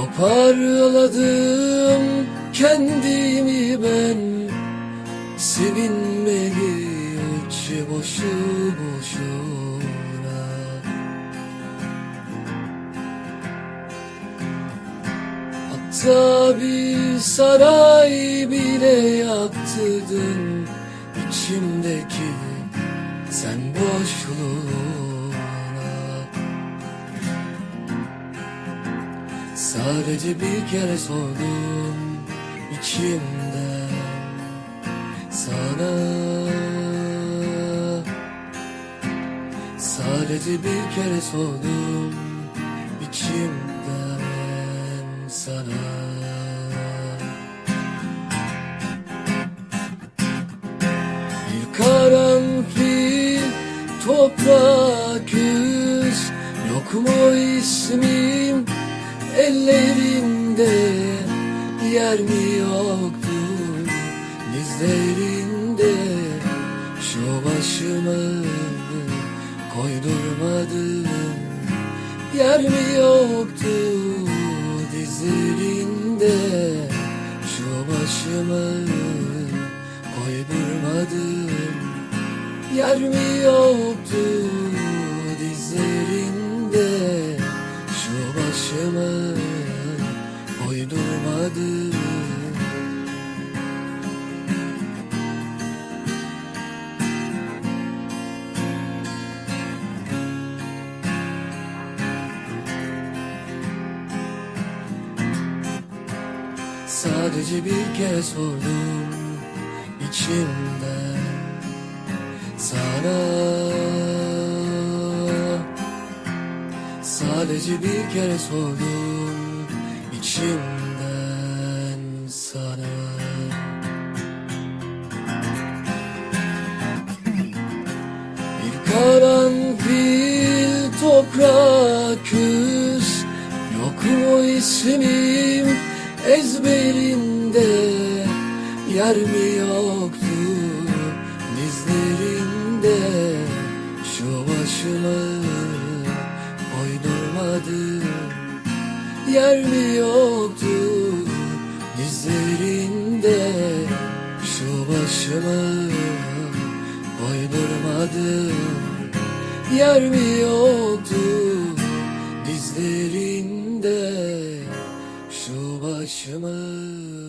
Toparladım kendimi ben. Sevinmeli hiç boşu boşuna. Hatta bir saray bile yaptırdın içimdeki sen boşluğuna Sadece bir kere sordum içimden sana. Sadece bir kere sordum içimden sana. Bir karanfil toprak yüz Yok mu ismim ellerinde Yer mi yoktu? Dizlerinde Şu başımı koydurmadım Yer mi yoktu? Dizlerinde Şu başımı koydurmadım Yer mi yoktu koydurmadım Sadece bir kez sordum içimden sana. Sadece bir kere sordum içimden sana. Bir karanfil toprak küs Yok mu ismim? Ezberinde Yer mi yoktu? Dizlerinde Şu başımı koydurmadım. Yer mi yoktu dizlerinde Şu başımı koydurmadım Yer mi yoktu dizlerinde Şu başımı